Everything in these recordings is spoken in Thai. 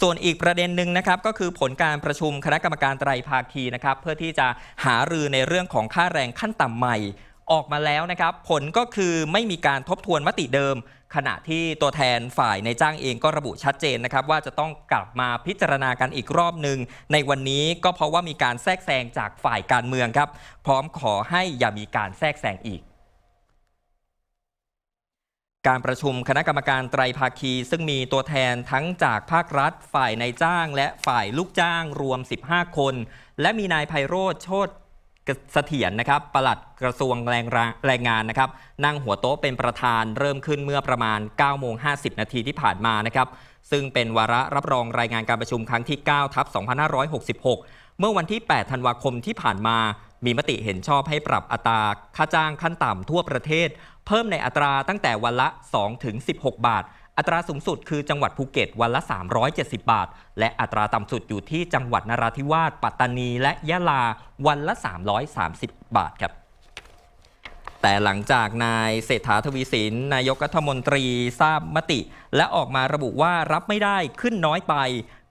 ส่วนอีกประเด็นหนึ่งนะครับก็คือผลการประชุมคณะกรรมการไตรภาคีนะครับเพื่อที่จะหารือในเรื่องของค่าแรงขั้นต่ำใหม่ออกมาแล้วนะครับ ผลก็คือไม่มีการทบทวนมติเดิม ขณะที่ตัวแทนฝ่ายในจ้างเองก็ระบุชัดเจนนะครับ ว่าจะต้องกลับมาพิจารณากันอีกรอบหนึ่งในวันนี้ก็เพราะว่ามีการแทรกแซงจากฝ่ายการเมืองครับ พร้อมขอให้อย่ามีการแทรกแซงอีก การประชุมคณะกรรมการไตรภาคี ซึ่งมีตัวแทนทั้งจากภาครัฐ ฝ่ายนายจ้าง และฝ่ายลูกจ้างรวม 15 คน และมีนายไพโรธโชตเสถียรนะครับปลัดกระทรวงแรงแรงงานนะครับ นั่งหัวโต๊ะเป็นประธานเริ่มขึ้นเมื่อประมาณ9โมง50 นาทีที่ผ่านมานะครับ ซึ่งเป็นวาระรับรองรายงานการประชุมครั้งที่ 9 ทับ 2566 เมื่อวันที่ 8 ธันวาคมที่ผ่านมา มีมติเห็นชอบให้ปรับอัตราค่าจ้างขั้นต่ำทั่วประเทศ เพิ่มในอัตราตั้งแต่วันละ 2 ถึง 16 บาท อัตราสูงสุดคือจังหวัดภูเก็ตวันละ 370 บาท และอัตราต่ำสุดอยู่ที่จังหวัดนราธิวาสปัตตานี และยะลาวันละ 330 บาทครับแต่หลังจากนายเศรษฐาทวีสินนายกรัฐมนตรีทราบมติ และออกมาระบุว่ารับไม่ได้ขึ้นน้อยไป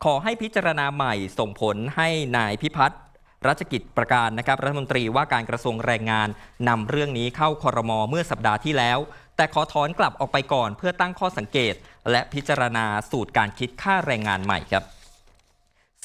ขอให้พิจารณาใหม่ส่งผลให้นายพิพัฒน์ รัชกิจประการนะครับรัฐมนตรีว่าการกระทรวงแรงงานนำเรื่องนี้เข้าคอรมอเมื่อสัปดาห์ที่แล้ว แต่ขอถอนกลับออกไปก่อนเพื่อตั้งข้อสังเกต และพิจารณาสูตรการคิดค่าแรงงานใหม่ครับ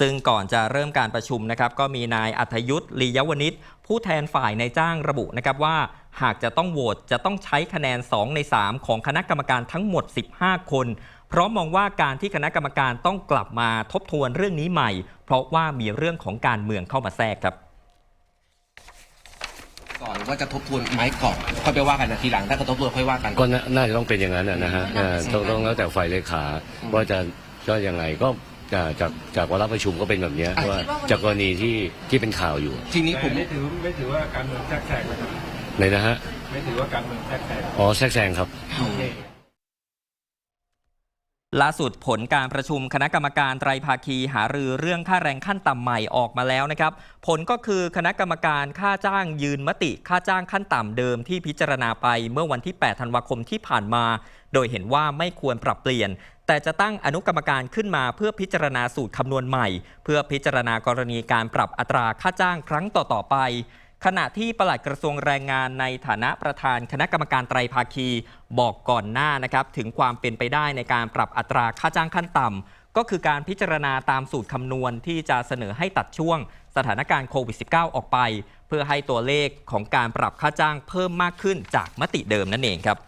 ซึ่งก่อนจะเริ่มการประชุมนะครับก็มีนายอัธยุทธ์ลียวนิชผู้แทนฝ่ายในายจ้างระบุนะครับว่า หากจะต้องโหวตจะต้องใช้คะแนน 2 ใน 3 ของคณะกรรมการทั้งหมด 15 คน พราะมองว่าการที่คณะกรรมการต้องกลับมาทบทวนเรื่องนี้ใหม่ เพราะว่ามีเรื่องของการเมืองเข้ามาแทรกครับก่อนว่าจะทบทวนไหมก่อนค่อยไปว่ากันนะทีหลังถ้าจะทบทวนค่อยว่ากันก็น่าน่าจะต้องเป็นอย่างนั้นนะนะฮะเอ่อต้องต้องแล้วแต่ฝ่ายเลขาว่าจะก็ยังไงก็จากจากจากวาระประชุมก็เป็นแบบเนี้ยว่าจากกรณีที่ที่เป็นข่าวอยู่ ทีนี้ผมไม่ถือไม่ถือว่าการเมืองแทรกแซงนะครับเลยนะฮะไม่ถือว่าการเมืองแทรกแซงอ๋อแทรกแซงครับ ล่าสุดผลการประชุมคณะกรรมการไตรภาคีหารือเรื่องค่าแรงขั้นต่ำใหม่ออกมาแล้วนะครับ ผลก็คือคณะกรรมการค่าจ้างยืนมติค่าจ้างขั้นต่ำเดิมที่พิจารณาไปเมื่อวันที่ 8 ธันวาคมที่ผ่านมา โดยเห็นว่าไม่ควรปรับเปลี่ยน แต่จะตั้งอนุกรรมการขึ้นมาเพื่อพิจารณาสูตรคำนวณใหม่ เพื่อพิจารณากรณีการปรับอัตราค่าจ้างครั้งต่อๆไป ขณะที่ปลัดกระทรวงแรงงานในฐานะประธานคณะกรรมการไตรภาคีบอกก่อนหน้านะครับ ถึงความเป็นไปได้ในการปรับอัตราค่าจ้างขั้นต่ำก็คือการพิจารณาตามสูตรคำนวณที่จะเสนอให้ตัดช่วง สถานการณ์โควิด -19 ออกไป เพื่อให้ตัวเลขของการปรับค่าจ้างเพิ่มมากขึ้นจากมติเดิมนั่นเองครับ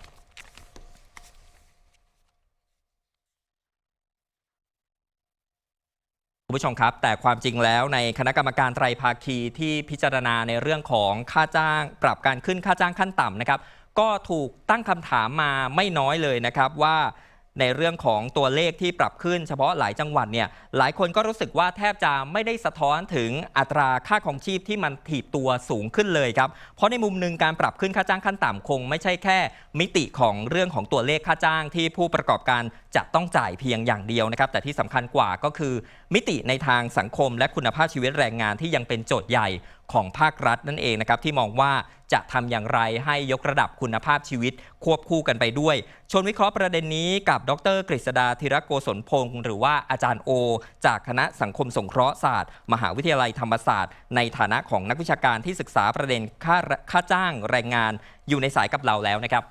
คุณผู้ชมครับ แต่ความจริงแล้วในคณะกรรมการไตรภาคีที่พิจารณาในเรื่องของค่าจ้าง ปรับการขึ้นค่าจ้างขั้นต่ำนะครับ ก็ถูกตั้งคำถามมาไม่น้อยเลยนะครับว่าในเรื่องของตัวเลขที่ปรับขึ้นเฉพาะหลายจังหวัดเนี่ยหลายคนก็รู้สึกว่าแทบจะไม่ได้สะท้อนถึงอัตราค่าของชีพที่มันถีบตัวสูงขึ้นเลยครับ เพราะในมุมหนึ่งการปรับขึ้นค่าจ้างขั้นต่ำคง ไม่ใช่แค่ มิติของเรื่องของตัวเลขค่าจ้างที่ผู้ประกอบการ จะต้องจ่ายเพียงอย่างเดียวนะครับ แต่ที่สำคัญกว่าก็คือ มิติในทางสังคมและคุณภาพชีวิตแรงงานที่ยังเป็นโจทย์ใหญ่ของภาครัฐนั่นเองนะครับ ที่มองว่าจะทำอย่างไรให้ยกระดับคุณภาพชีวิต ควบคู่กันไปด้วย ชวนวิเคราะห์ประเด็นนี้กับดรกฤษดาธีรโกศลพงศ์หรือว่าอาจารย์โอ จากคณะสังคมสงเคราะห์ศาสตร์ มหาวิทยาลัยธรรมศาสตร์ ในฐานะของนักวิชาการที่ศึกษาประเด็นค่าค่าจ้างแรงงานอยู่ในสายกับเราแล้วนะครับ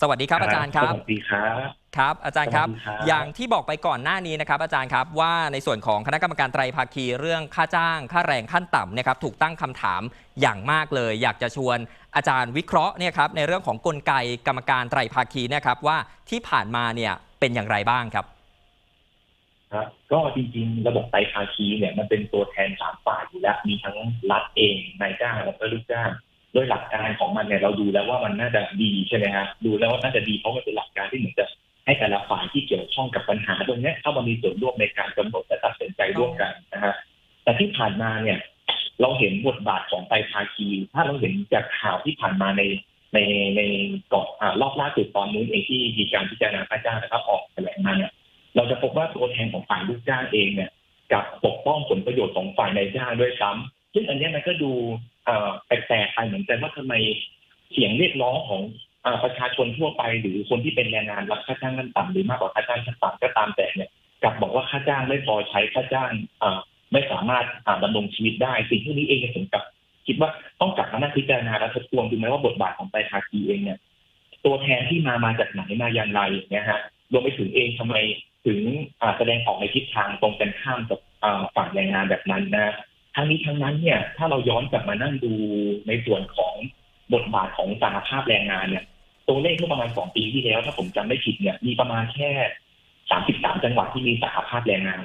สวัสดีครับอาจารย์ครับสวัสดีครับ ครับอาจารย์ครับสวัสดีครับ อย่างที่บอกไปก่อนหน้านี้นะครับ อาจารย์ครับว่าในส่วนของคณะกรรมการไตรภาคีเรื่องค่าจ้าง ค่าแรงขั้นต่ำเนี่ยครับถูกตั้งคำถามอย่างมากเลย อยากจะชวนอาจารย์วิเคราะห์เนี่ยครับในเรื่องของกลไกกรรมการไตรภาคีเนะครับว่าที่ผ่านมาเนี่ยเป็นอย่างไรบ้างครับครับก็จริงๆ ระบบไตรภาคีเนี่ยมันเป็นตัวแทนสามฝ่ายอยู่แล้วมีทั้งรัฐเองนายจ้างแล้วก็ลูกจ้างโดยหลักการของมันเนี่ยเราดูแล้วว่ามันน่าจะดีใช่ไหมฮะดูแล้วว่าน่าจะดีเพราะมันเป็นหลักการที่เหมือนจะ ให้แต่ละฝ่ายที่เกี่ยวข้องกับปัญหาตรงนี้เข้ามามีส่วนร่วมในการกำหนดและตัดสินใจร่วมกันนะฮะแต่ที่ผ่านมาเนี่ยเราเห็นบทบาทของไตภาคี ถ้าเราเห็นจากข่าวที่ผ่านมาในในในเก่อนอ่ารอบล่าสุดตอนนู้นเองที่มีการพิจารณาค่าจ้างนะครับออกแถลงมาเนี่ยเราจะพบว่าตัวแทนของฝ่ายลูกจ้างเองเนี่ยกับปกป้องผลประโยชน์ของฝ่ายนายจ้างด้วยซ้ำซึ่งอันนี้มันก็ดูเอ่อแปลกๆไปเหมือนกันว่าทำไมเสียงเรียกร้องของ ประชาชนทั่วไปหรือคนที่เป็นแรงงานรับค่าจ้างขั้นต่ำหรือมากกว่าค่าจ้างขั้นต่ำก็ตามแต่เนี่ยกลับบอกว่าค่าจ้างไม่พอใช้ค่าจ้างไม่สามารถดำรงชีวิตได้ สิ่งที่นี้เองเนี่ยผมกับคิดว่าต้องกลับมานั่งพิจารณาและทบทวนดูไหมว่าบทบาทของไตรภาคีเองเนี่ย ตัวแทนที่มามาจากไหนมาอย่างไรเงี้ยฮะรวมไปถึงเองทำไมถึงแสดงออกในทิศทางตรงกันข้ามกับอ่าฝั่งแรงงานแบบนั้นนะทั้งนี้ทั้งนั้นเนี่ย ถ้าเราย้อนกลับมานั่งดูในส่วนของบทบาทของสหภาพแรงงานเนี่ย ตัวเลขเมื่อประมาณสองปีที่แล้ว ถ้าผมจำไม่ผิดเนี่ย มีประมาณแค่สามสิบสามจังหวัดที่มีสหภาพแรงงาน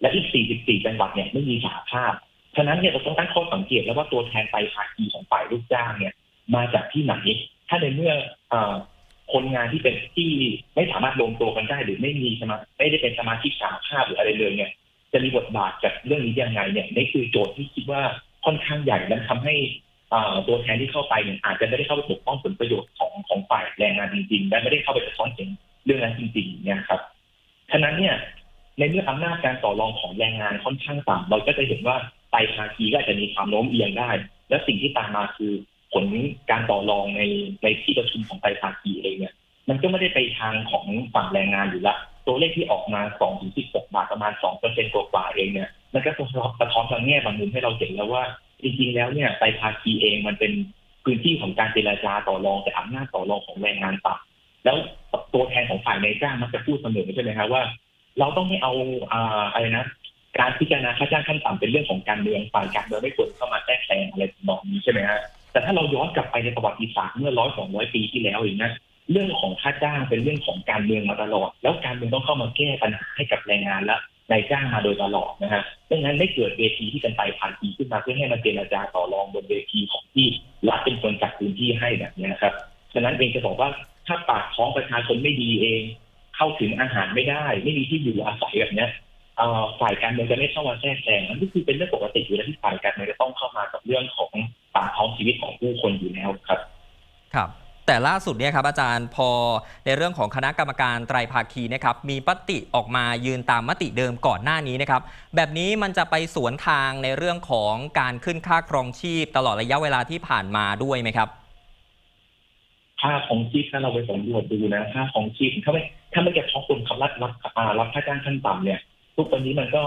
และอีกสี่สิบสี่จังหวัดเนี่ยไม่มีสหภาพฉะนั้นเนี่ยเราต้องตั้งข้อสังเกตแล้วว่าตัวแทนไตรภาคีของฝ่ายลูกจ้างเนี่ย มาจากที่ไหนถ้าในเมื่ออคนงานที่เป็นที่ไม่สามารถรวมตัวกันได้หรือไม่มีสมาไม่ได้เป็นสมาชิกสหภาพหรืออะไรเลยเนี่ย จะมีบทบาทจากเรื่องนี้ยังไงเนี่ยนี่คือโจทย์ที่คิดว่าค่อนข้างใหญ่และทำให้ ตัวแทนที่เข้าไปเนี่ยอาจจะไม่ได้เข้าไปปกป้องผลประโยชน์ของของฝ่ายแรงงานจริงๆและไม่ได้เข้าไปสะท้อนเสียงเรื่องนั้นจริงๆเนี่ยครับฉะนั้นเนี่ยในเมื่ออำนาจการต่อรองของแรงงานค่อนข้างต่ำเราก็จะเห็นว่าไตรภาคีก็อาจจะมีความโน้มเอียงได้ และสิ่งที่ตามมาคือผลการต่อรองในในที่ประชุมของไตรภาคีเองเนี่ย มันก็ไม่ได้ไปทางของฝั่งแรงงานอยู่ละตัวเลขที่ออกมา2ถึง16บาทประมาณ2เปอร์เซ็นต์กว่าๆเองเนี่ยมันก็สะท้อนสะท้อนบางแง่บางมุมให้เราเห็นแล้วว่า จริงๆแล้วเนี่ยไตรภาคีเองมันเป็นพื้นที่ของการเจรจาต่อรองแต่อำนาจต่อรองของแรงงานต่ำแล้วตัวแทนของฝ่ายนายจ้างมักจะพูดเสมอใช่ไหมครับว่า เราต้องไม่เอาอ่าอะไรนะการพิจารณาค่าจ้างขั้นต่ำเป็นเรื่องของการเมืองฝ่ายการเมืองไม่ควรเข้ามาแทรกแซงอะไรแบบนี้ใช่ไหมฮะแต่ถ้าเราย้อนกลับไปในประวัติศาสตร์เมื่อร้อยสองร้อยปีที่แล้วเองนะเรื่องของค่าจ้างเป็นเรื่องของการเมืองมาตลอด แล้วการเมืองต้องเข้ามาแก้ปัญหาให้กับแรงงานและ นายจ้างมาโดยตลอดนะฮะดังนั้นได้เกิดเวทีที่เป็นไตรภาคีขึ้นมาเพื่อให้มาเจรจาต่อรองบนเวทีของที่รัฐเป็นคนจัดพื้นที่ให้แบบนี้นะครับฉะนั้นเองจะบอกว่าถ้าปากท้องประชาชนไม่ดีเอง เข้าถึงอาหารไม่ได้ ไม่มีที่อยู่อาศัยแบบนี้อ่อฝ่ายการเมืองจะไม่เข้ามาแทรกแซงอันนี้คือเป็นเรื่องปกติอยู่แล้วที่ฝ่ายการเมืองจะต้องเข้ามากับเรื่องของปากท้องชีวิตของผู้คนอยู่แล้วครับ ครับ แต่ล่าสุดเนี่ยครับอาจารย์พอในเรื่องของคณะกรรมการไตรภาคีนะครับมีปฏิออกมายืนตามมติเดิมก่อนหน้านี้นะครับแบบนี้มันจะไปสวนทางในเรื่องของการขึ้นค่าครองชีพ ตลอดระยะเวลาที่ผ่านมาด้วยไหมครับ ค่าของชีพถ้าเราไปสำรวจดูนะค่าของชีพถ้าไม่ถ้าไม่เก็บท้องคนคำรับรับอารับค่าจ้างขั้นต่ำเนี่ย ทุกวันนี้มันก็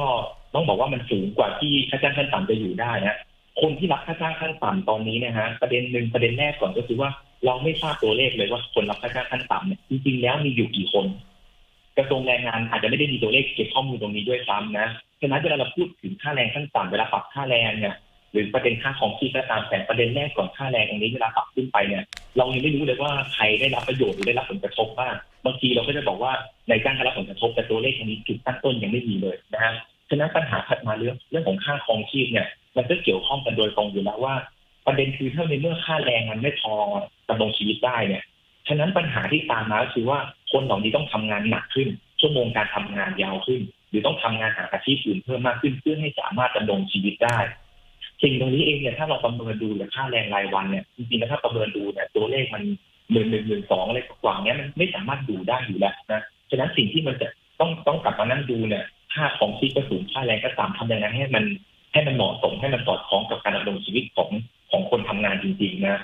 ต้องบอกว่ามันสูงกว่าที่ค่าจ้างขั้นต่ำจะอยู่ได้นะคนที่รับค่าจ้างขั้นต่ำตอนนี้นี่ยฮะประเด็นหนึ่งประเด็นแรกก่อนก็คือว่า เราไม่ทราบตัวเลขเลยว่าคนรับค่าจ้างขั้นต่ำเนี่ยจริงๆแล้วมีอยู่กี่คน กระทรวงแรงงานอาจจะไม่ได้มีตัวเลขเก็บข้อมูลตรงนี้ด้วยซ้ำนะฉะนั้นเวลาเราพูดถึงค่าแรงขั้นต่ำเวลาปรับค่าแรงเนี่ยหรือประเด็นค่าของชีพก็ตามแต่ประเด็นแรกก่อนค่าแรงตรงนี้เวลาปรับขึ้นไปเนี่ย เรายังไม่รู้เลยว่าใครได้รับประโยชน์หรือได้รับผลกระทบบ้างบางทีเราก็จะบอกว่าในายจ้างได้รับผลกระทบแต่ตัวเลขตรงนี้จุดตั้งต้นยังไม่มีเลยนะฮะฉะนั้นปัญหาถัดมาเรื่องเรื่องของค่าครองชีพเนี่ย มันก็เกี่ยวข้องกันโดยตรงอยู่แล้วว่า ประเด็นคือถ้าในเมื่อค่าแรงมันไม่พอดำรงชีวิตได้เนี่ย ฉะนั้นปัญหาที่ตามมาก็คือว่าคนเหล่านี้ต้องทำงานหนักขึ้น ชั่วโมงการทำงานยาวขึ้น หรือต้องทำงานหาอาชีพอื่นเพิ่มมากขึ้นเพื่อให้สามารถดำรงชีวิตได้สิ่งตรงนี้เองเนี่ยถ้าเราประเมินดูเนี่ยค่าแรงรายวันเนี่ยจริงๆแล้วถ้าประเมินดูเนี่ยตัวเลขมันหมื่นหนึ่งหมื่นสองอะไรกว่าเนี้ยมันไม่สามารถดูได้อยู่แล้วนะฉะนั้นสิ่งที่มันจะต้องต้องกลับมานั่งดูเนี่ยค่าของชีพก็สูงค่าแรงก็ตามทำยังไงให้มันให้มันเหมาะสมให้มันสอดคล้องกับการดำรงชีวิตของ ของคนทำงานจริงๆนะ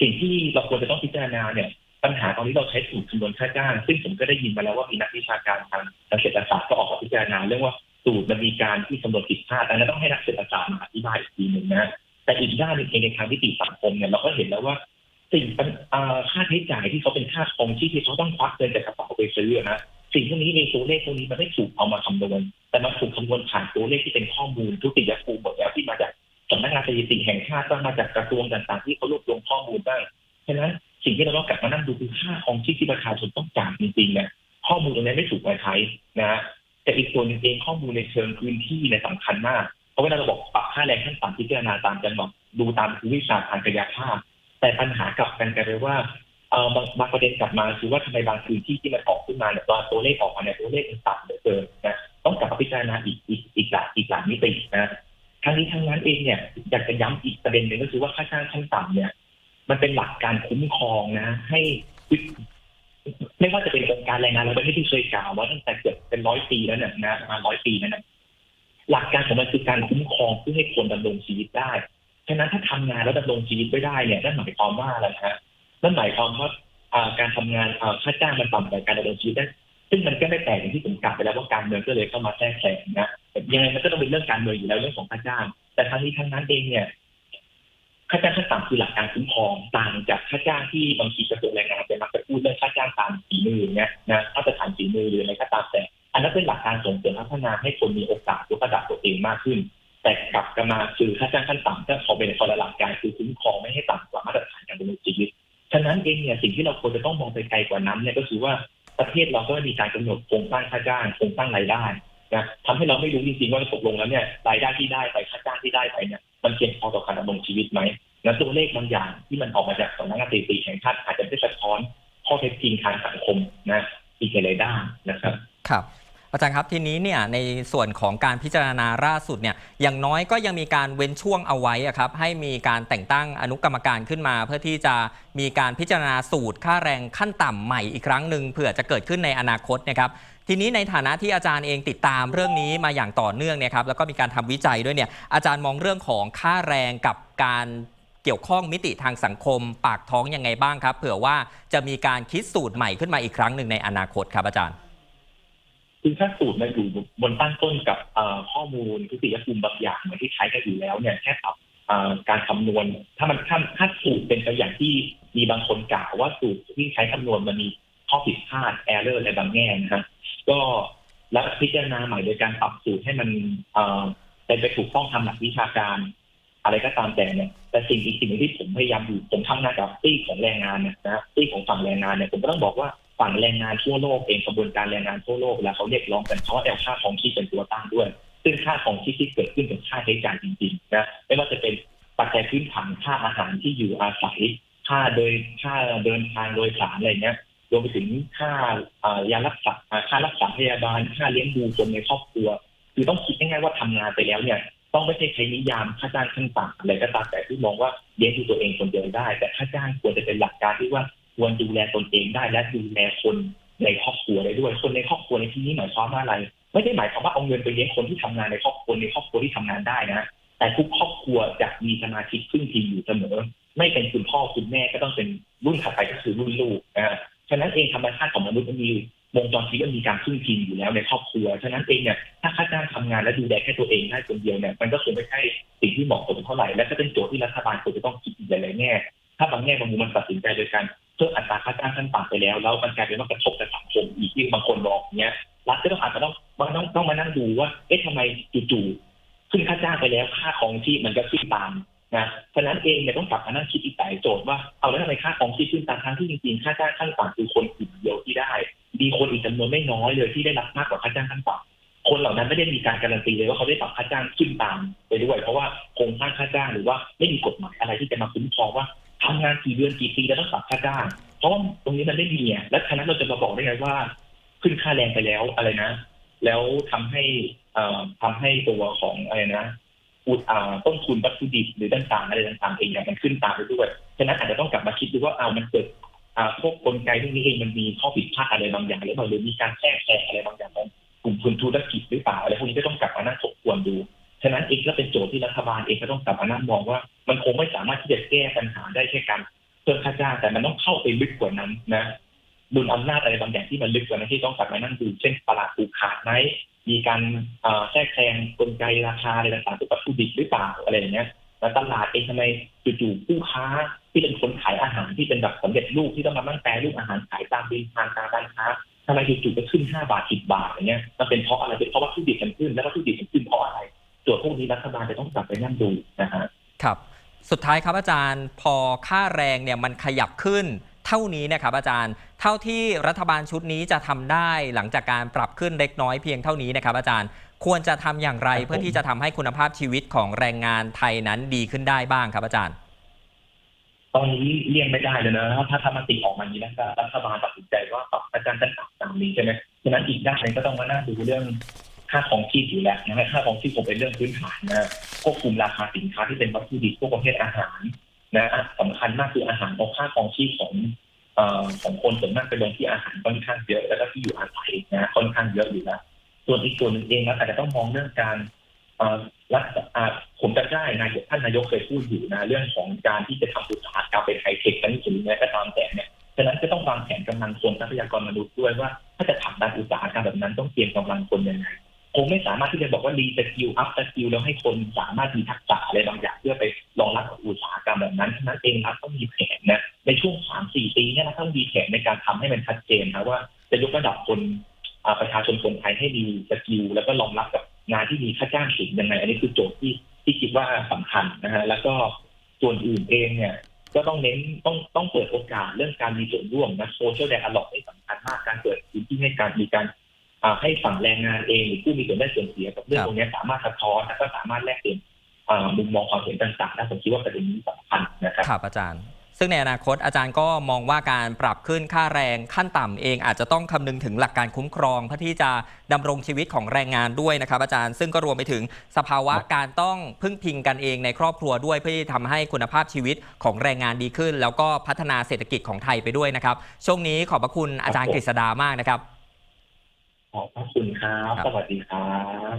สิ่งที่เราควรจะต้องพิจารณาเนี่ยปัญหาตอนนี้เราใช้สูตรคำนวณค่าจ้าง ซึ่งผมก็ได้ยินมาแล้วว่ามีนักวิชาการทางเศรษฐศาสตร์ก็ออกมาพิจารณาเรื่องว่าสูตรมันมีการที่คำนวณผิดพลาดอันนั้นต้องให้นักเศรษฐศาสตร์มาอธิบายอีกทีหนึ่งนะแต่อีกด้านหนึงเองในทางนิติสังคมเนี่ยเราก็เห็นแล้วว่าสิ่งค่าใช้จ่ายที่เขาเป็นค่าครองชีพที่เขาต้องควักเงินจากกระเป๋าไปซื้อนะสิ่งพวกนี้ในตัวเลขพวกนี้มันไม่ถูกเอามาคำนวณแต่มันถูกคำนวณผ่านตัวเลขที่เป็นข้อมูลทุกติยภูมิหมดแล้วที่มาจาก สำนักงานสถิติแห่งชาติบ้างมาจากกระทรวงต่างๆที่เขารวบรวมข้อมูลบ้างฉะนั้นสิ่งที่เราต้องกลับมานั่งดูคือค่าครองชีพที่ประชาชนต้องจ่ายจริงๆเนี่ยข้อมูลตรงนี้ไม่ถูกมาใช้นะฮะแต่อีกส่วนหนึงเองข้อมูลในเชิงพื้นที่เนี่ยสำคัญมากเพราะเวลาเราบอกปรับค่าแรงขั้นต่ำพิจารณาตามจังหวัดดูตามภูมิวิชาทางกายภาพ แต่ปัญหากลับกันกลายเป็นว่าเออบางบางประเด็นกลับมาคือว่าทำไมบางพื้นที่ที่มันออกขึ้นมาเนี่ยตอนตัวเลขออกมาเนี่ยตัวเลขมันต่ำเหลือเกินนะต้องกลับมาพิจารณาอีกอีกอีกหลายอีกหลายมิตินะ ทั้งนี้ทั้งนั้นเองเนี่ยอยากจะย้ำอีกประเด็นหนึ่งก็คือว่าค่าจ้างขั้นต่ำเนี่ย มันเป็นหลักการคุ้มครองนะ ให้ไม่ว่าจะเป็นองค์การแรงงานเราประเทศที่เคยกล่าวว่าตั้งแต่เกือบเป็นร้อยปีแล้วเนี่ยนะมาร้อยปีนั้นนะหลักการของมันคือการคุ้มครองเพื่อให้คนดำรงชีวิตได้ฉะนั้นถ้าทำงานแล้วดำรงชีวิตไม่ได้เนี่ยนั่นหมายความว่าอะไรฮะนั่นหมายความว่าการทำงานค่าจ้างมันต่ำกว่าการดำรงชีวิตได้ซึ่งมันก็ไม่แปลกอย่างที่ผมกลับไปแล้วว่าการเมืองก็เลยเข้ามาแทรกแซงนะ ยังไงมันก็ต้องเป็นเรื่องการเมืองอยู่แล้วเรื่องของค่าจ้าง แต่ทั้งนี้ทั้งนั้นเองเนี่ยค่าจ้างขั้นต่ำคือหลักการคุ้มครองต่างจากค่าจ้างที่บางทีกระทรวงแรงงานจะมักจะพูดเรื่องค่าจ้างตามฝีมือเนี่ยนะมาตรฐานฝีมือหรืออะไรก็ตามแต่ อันนั้นเป็นหลักการส่งเสริมพัฒนาให้คนมีโอกาสยกระดับตัวเองมากขึ้น แต่กลับกันมาคือค่าจ้างขั้นต่ำก็พอเป็นคนละหลักการคือคุ้มครองไม่ให้ต่ำกว่ามาตรฐานการดำเนินชีวิตฉะนั้นเองเนี่ยสิ่งที่เราควรจะต้องมองไปไกลกว่านั้นเนี่ยก็คือว่าประเทศเราก็มีการกำหนดโครงสร้างค่าจ้างโครงสร้างรายได้ นะทำให้เราไม่รู้จริงๆว่าตกลงแล้วเนี่ยรายได้ที่ได้ไปค่าจ้างที่ได้ไปเนี่ยมันเพียงพอต่อการดำรงชีวิตไหมและตัวเลขบางอย่างที่มันออกมาจากสำนักงานสถิติแห่งชาติอาจจะไม่สะท้อนข้อเท็จจริงทางสังคมนะอีกหลายด้านนะครับครับอาจารย์ครับทีนี้เนี่ยในส่วนของการพิจารณาล่าสุดเนี่ยอย่างน้อยก็ยังมีการเว้นช่วงเอาไว้อะครับให้มีการแต่งตั้งอนุกรรมการขึ้นมา เพื่อที่จะมีการพิจารณาสูตรค่าแรงขั้นต่ำใหม่อีกครั้งหนึ่งเผื่อจะเกิดขึ้นในอนาคตนะครับ ทีนี้ในฐานะที่อาจารย์เองติดตามเรื่องนี้มาอย่างต่อเนื่องเนี่ยครับแล้วก็มีการทำวิจัยด้วยเนี่ยอาจารย์มองเรื่องของค่าแรงกับการเกี่ยวข้องมิติทางสังคม ปากท้องยังไงบ้างครับ เผื่อว่าจะมีการคิดสูตรใหม่ขึ้นมาอีกครั้งหนึ่งในอนาคตครับอาจารย์คือถ้าสูตรมันอยู่บนตั้งต้นกับข้อมูลทุติยภูมิบางอย่างเหมือนที่ใช้กันอยู่แล้วเนี่ยแค่ปรับเอ่อการคำนวณ ถ้ามันถ้าถ้าสูตรเป็นไปอย่างที่มีบางคนกล่าวว่าสูตรที่ใช้คำนวณมันมีข้อผิดพลาดแอร์เลอร์อะไรบางแง่นะฮะ ก็แล้วพิจารณาใหม่โดยการปรับสูตรให้มันเอ่อเป็นไปถูกต้องทำหลักวิชาการ อะไรก็ตามแต่เนี่ย แต่สิ่งอีกสิ่งหนึ่งที่ผมพยายามอยู่ผมทำงานกับตี้ของแรงงานนี่ยนะตี้ของฝั่งแรงงานเนี่ยผมก็ต้องบอกว่าฝั่งแรงงานทั่วโลกเองกระบวนการแรงงานทั่วโลกเวลาเขาเรียกร้องกันเขาเอาค่าของชีพเป็นตัวตั้งด้วย ซึ่งค่าของชีพที่เกิดขึ้นเป็นค่าใช้จ่ายจริงๆนะไม่ว่าจะเป็นปัจจัยพื้นฐานค่าอาหารที่อยู่อาศัยค่าเดินค่าเดินทางโดยสารอะไรเงี้ย รวมไปถึงค่าอายารักษาค่ารักษาพยาบาลค่าเลี้ยงดูคนในครอบครัว คือต้องคิดง่ายๆว่าทำงานไปแล้วเนี่ย ต้องไม่ใช่ใช้นิยามค่าจ้างขั้นต่ำอะไรก็ตามแต่ที่มองว่าเลี้ยงดูตัวเองคนเดียวได้ แต่ค่าจ้างควรจะเป็นหลักการที่ว่าควรดูแลตนเองได้และดูแลคนในครอบครัวได้ด้วย คนในครอบครัวในที่นี้หมายความว่าอะไร ไม่ได้หมายความว่าเอาเงินไปเลี้ยงคนที่ทำงานในครอบครัวในครอบครัวที่ทำงานได้นะแต่ทุกครอบครัวจะมีสมาชิกพึ่งพิงอยู่เสมอ ไม่เป็นคุณพ่อคุณแม่ก็ต้องเป็นรุ่นถัดไปก็คือรุ่นลูกนะ ฉะนั้นเองธรรมชาติของมนุษย์มันมีวงจรชีวิตมันมีการพึ่งพิงอยู่แล้วในครอบครัว ฉะนั้นเองเนี่ยถ้าค่าจ้างทำงานและดูแลแค่ตัวเองได้คนเดียวเนี่ยมันก็คงไม่ใช่สิ่งที่เหมาะสมเท่าไหร่และก็เป็นโจทย์ที่รัฐบาลควรจะต้องคิดอีกหลายๆแง่ถ้าบางแง่บางมุมมันตัดสินใจโดยการเพิ่มอัตราค่าจ้างขั้นต่ำไปแล้วแล้วมันกลายเป็นว่ากระทบกับสังคมอีกที่บางคนบอกองเงี้ยรัฐก็ต้องอาจจะต้องมันต้องต้องมานั่งดูว่าเอ๊ะทำไมจู่ๆขึ้นค่าจ้างไปแล้วค่าของชีพมันก็ขึ้นตาม นะฉะนั้นเองเนี่ยต้องกลับมานั่งคิดอีกหลายโจทย์ว่าเอาแล้วทำไมค่าของชีพขึ้นตามทั้งที่จริงๆค่าจ้างขั้นต่ำคือคนกลุ่มเดียวที่ได้ มีคนอีกจำนวนไม่น้อยเลยที่ได้รับมากกว่าค่าจ้างขั้นต่ำคนเหล่านั้นไม่ได้มีการการันตีเลยว่าเขาได้ปรับค่าจ้างขึ้นตามไปด้วย เพราะว่าโครงสร้างค่าจ้างหรือว่าไม่มีกฎหมายอะไรที่จะมาคุ้มครองว่าทำงานกี่เดือนกี่ปีแล้วต้องปรับค่าจ้าง เพราะตรงนี้มันไม่มีอะแล้วฉะนั้นเราจะมาบอกได้ไงว่า ขึ้นค่าแรงไปแล้วอะไรนะ แล้วทำให้เอ่อทำให้ตัวของอะไรนะ ต้นทุนวัตถุดิบหรือต่างๆอะไรต่างๆเองเนี่ยมันขึ้นตามไปด้วยฉะนั้นอาจจะต้องกลับมาคิดดูว่าเอามันเกิดพวกกลไกพวกนี้เองมันมีข้อผิดพลาดอะไรบางอย่างหรือเปล่าหรือมีการแทรกแซงอะไรบางอย่างของกลุ่มทุนธุรกิจหรือเปล่าอะไรพวกนี้ก็ต้องกลับมานั่งทบทวนดูฉะนั้นเองก็เป็นโจทย์ที่รัฐบาลเองก็ต้องกลับมานั่งมองว่า มันคงไม่สามารถที่จะแก้ปัญหาได้แค่การเพิ่มค่าจ้างแต่มันต้องเข้าไปลึกกว่านั้นนะดุลอำนาจอะไรบางอย่างที่มันลึกกว่านั้นที่ต้องกลับมานั่งดูเช่นตลาดผูกขาดไหม มีการแทรกแซงกลไกราคาอะไรต่างๆตัววัตถุดิบหรือเปล่าอะไรอย่างเงี้ยแล้วตลาดเองทำไมจู่ๆผู้ค้าที่เป็นคนขายอาหารที่เป็นแบบสำเร็จรูปที่ต้องมานั่งแปรรูปอาหารขายตามริมทางตามร้านค้าทำไมจู่ๆก็ขึ้น5บาท10บบาทอย่างเงี้ยมันเป็นเพราะอะไรเป็นเพราะวัตถุดิบมันขึ้น แล้ววัตถุดิบมันขึ้นเพราะอะไรส่วนพวกนี้รัฐบาลจะต้องกลับไปนั่งดูนะฮะครับ สุดท้ายครับอาจารย์พอค่าแรงเนี่ยมันขยับขึ้น เท่านี้นะครับอาจารย์ เท่าที่รัฐบาลชุดนี้จะทำได้หลังจากการปรับขึ้นเล็กน้อยเพียงเท่านี้นะครับอาจารย์ควรจะทำอย่างไรครับผมเพื่อที่จะทำให้คุณภาพชีวิตของแรงงานไทยนั้นดีขึ้นได้บ้างครับอาจารย์ ตอนนี้เลี่ยงไม่ได้เลยนะถ้าถ้ามติออกมาอย่างนี้นะรัฐบาลตัดสินใจว่าปรับอาจารย์จะปรับตามนี้ใช่ไหมฉะนั้นอีกด้านหนึงก็ต้องมานั่งดูเรื่องค่าของชีพอยู่แล้วนะฮะค่าของชีพคงเป็นเรื่องพื้นฐานนะควบคุมราคาสินค้าที่เป็นวัตถุดิบพวกประเภทอาหาร นะอะสำคัญมากคืออาหารเอาค่าของชีพของอของคนส่วนมากไปลงที่อาหารค่อนข้างเยอะแล้วก็ที่อยู่อาศัยนะค่อนข้างเยอะอยู่แล้วส่วนอีกส่วนหนึ่งเองนะอาจจะต้องมองเรื่องการรัฐอ่าผมจะได้นายกท่านนายกเคยพูดอยู่นะเรื่องของการที่จะทำอุตสาหกรรมเป็นไฮเทคนั้นหรือแม้ก็ตามแต่เนี่ยฉะนั้นจะต้องวางแผนกำลังคนทรัพยากรมนุษย์ด้วยว่า ถ้าจะผลักดันอุตสาหกรรมแบบนั้นต้องเตรียมกำลังคนยังไง คงไม่สามารถที่จะบอกว่ารีสกิลอัพสกิลแล้วให้คนสามารถมีทักษะอะไรบางอย่างเพื่อไปรองรับกับอุตสาหกรรมแบบนั้นฉะนั้นเองรัฐต้องมีแผนนะในช่วงสามสี่ปีเนี่ยรัฐต้องมีแผนในการทำให้มันชัดเจนนะว่าจะยกระดับคนประชาชนคนไทยให้มีสกิลแล้วก็รองรับกับงานที่มีค่าจ้างสูงยังไง อันนี้คือโจทย์ที่ที่คิดว่าสำคัญนะฮะแล้วก็ส่วนอื่นเองเนี่ยก็ต้องเน้นต้องต้องเปิดโอกาสเรื่องการมีส่วนร่วมนะโซเชียลแดนอะล็อกนี่สำคัญมากการเปิดพื้นที่ให้การมีการ ให้ฝั่งแรงงานเองหรือผู้มีส่วนได้ส่วนเสียกับเรื่องครับตรงนี้สามารถสะท้อนแล้วก็สามารถแลกเปลี่ยนอ่ามุมมองความเห็นต่างๆนะผมคิดว่าประเด็นนี้สำคัญนะครับครับอาจารย์ ซึ่งในอนาคตอาจารย์ก็มองว่าการปรับขึ้นค่าแรงขั้นต่ำเอง อาจจะต้องคำนึงถึงหลักการคุ้มครองเพื่อที่จะดำรงชีวิตของแรงงานด้วยนะครับ อาจารย์ซึ่งก็รวมไปถึงสภาวะการต้องพึ่งพิงกันเองในครอบครัวด้วย เพื่อที่ทำให้คุณภาพชีวิตของแรงงานดีขึ้น แล้วก็พัฒนาเศรษฐกิจของไทยไปด้วยนะครับช่วงนี้ขอบพระคุณอาจารย์กฤษดามากนะครับข อบพระคุณครับครับ สวัสดีครับ